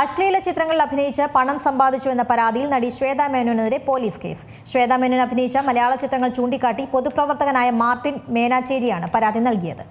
അശ്ലീല ചിത്രങ്ങളിൽ അഭിനയിച്ച് പണം സമ്പാദിച്ചു എന്ന പരാതിയിൽ നടി ശ്വേത മേനോനെതിരെ പോലീസ് കേസ്. ശ്വേത മേനോൻ അഭിനയിച്ച മലയാള ചിത്രങ്ങൾ ചൂണ്ടിക്കാട്ടി പൊതുപ്രവർത്തകനായ മാർട്ടിൻ മേനാച്ചേരിയാണ് പരാതി നൽകിയത്.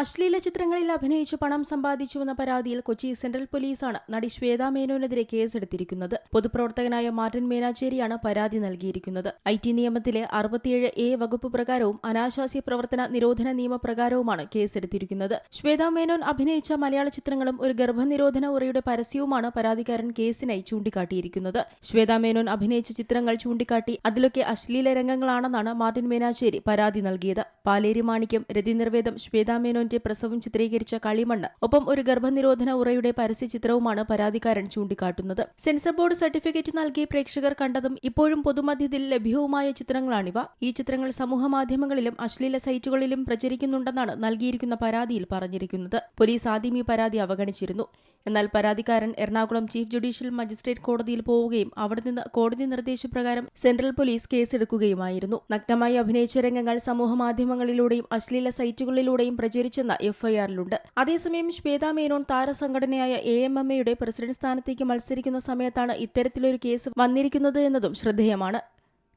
അശ്ലീല ചിത്രങ്ങളിൽ അഭിനയിച്ച് പണം സമ്പാദിച്ചുവെന്ന പരാതിയിൽ കൊച്ചി സെൻട്രൽ പോലീസാണ് നടി ശ്വേത മേനോനെതിരെ കേസെടുത്തിരിക്കുന്നത്. പൊതുപ്രവർത്തകനായ മാർട്ടിൻ മേനാച്ചേരിയാണ് പരാതി നൽകിയിരിക്കുന്നത്. ഐ ടി നിയമത്തിലെ അറുപത്തിയേഴ് എ വകുപ്പ് പ്രകാരവും അനാശാസ്യ പ്രവർത്തന നിരോധന നിയമപ്രകാരവുമാണ് കേസെടുത്തിരിക്കുന്നത്. ശ്വേത മേനോൻ അഭിനയിച്ച മലയാള ചിത്രങ്ങളും ഒരു ഗർഭനിരോധന ഉറയുടെ പരസ്യവുമാണ് പരാതിക്കാരൻ കേസിനായി ചൂണ്ടിക്കാട്ടിയിരിക്കുന്നത്. ശ്വേത മേനോൻ അഭിനയിച്ച ചിത്രങ്ങൾ ചൂണ്ടിക്കാട്ടി അതിലൊക്കെ അശ്ലീല രംഗങ്ങളാണെന്നാണ് മാർട്ടിൻ മേനാച്ചേരി പരാതി നൽകിയത്. പാലേരി മാണിക്യം രതി നിർവേദം ശ്വേത മേനോന്റെ പ്രസവം ചിത്രീകരിച്ച കളിമണ്ണ് ഒപ്പം ഒരു ഗർഭനിരോധന ഉറയുടെ പരസ്യ ചിത്രവുമാണ് പരാതിക്കാരൻ ചൂണ്ടിക്കാട്ടുന്നത്. സെൻസർ ബോർഡ് സർട്ടിഫിക്കറ്റ് നൽകി പ്രേക്ഷകർ കണ്ടതും ഇപ്പോഴും പൊതുമധ്യത്തിൽ ലഭ്യവുമായ ചിത്രങ്ങളാണിവ. ഈ ചിത്രങ്ങൾ സമൂഹമാധ്യമങ്ങളിലും അശ്ലീല സൈറ്റുകളിലും പ്രചരിക്കുന്നുണ്ടെന്നാണ് നൽകിയിരിക്കുന്ന പരാതിയിൽ പറഞ്ഞിരിക്കുന്നത്. പോലീസ് ആദ്യം ഈ പരാതി അവഗണിച്ചിരുന്നു. എന്നാൽ പരാതിക്കാരൻ എറണാകുളം ചീഫ് ജുഡീഷ്യൽ മജിസ്ട്രേറ്റ് കോടതിയിൽ പോവുകയും അവിടെ നിന്ന് കോടതി നിർദ്ദേശപ്രകാരം സെൻട്രൽ പോലീസ് കേസെടുക്കുകയുമായിരുന്നു. നഗ്നമായി അഭിനയിച്ച രംഗങ്ങൾ സമൂഹമാധ്യമങ്ങളിലൂടെയും അശ്ലീല സൈറ്റുകളിലൂടെയും പ്രചരിച്ചെന്ന എഫ്ഐആറിലുണ്ട്. അതേസമയം ശ്വേത മേനോൻ താരസംഘടനയായ എ എം എം എയുടെ പ്രസിഡന്റ് സ്ഥാനത്തേക്ക് മത്സരിക്കുന്ന സമയത്താണ് ഇത്തരത്തിലൊരു കേസ് വന്നിരിക്കുന്നത് എന്നതും ശ്രദ്ധേയമാണ്.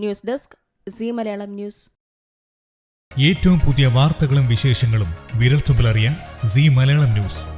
News desk Zee Malayalam news. ഏറ്റവും പുതിയ വാർത്തകളും വിശേഷങ്ങളും വിരൽത്തുമ്പിലറിയാൻ സി മലയാളം ന്യൂസ്.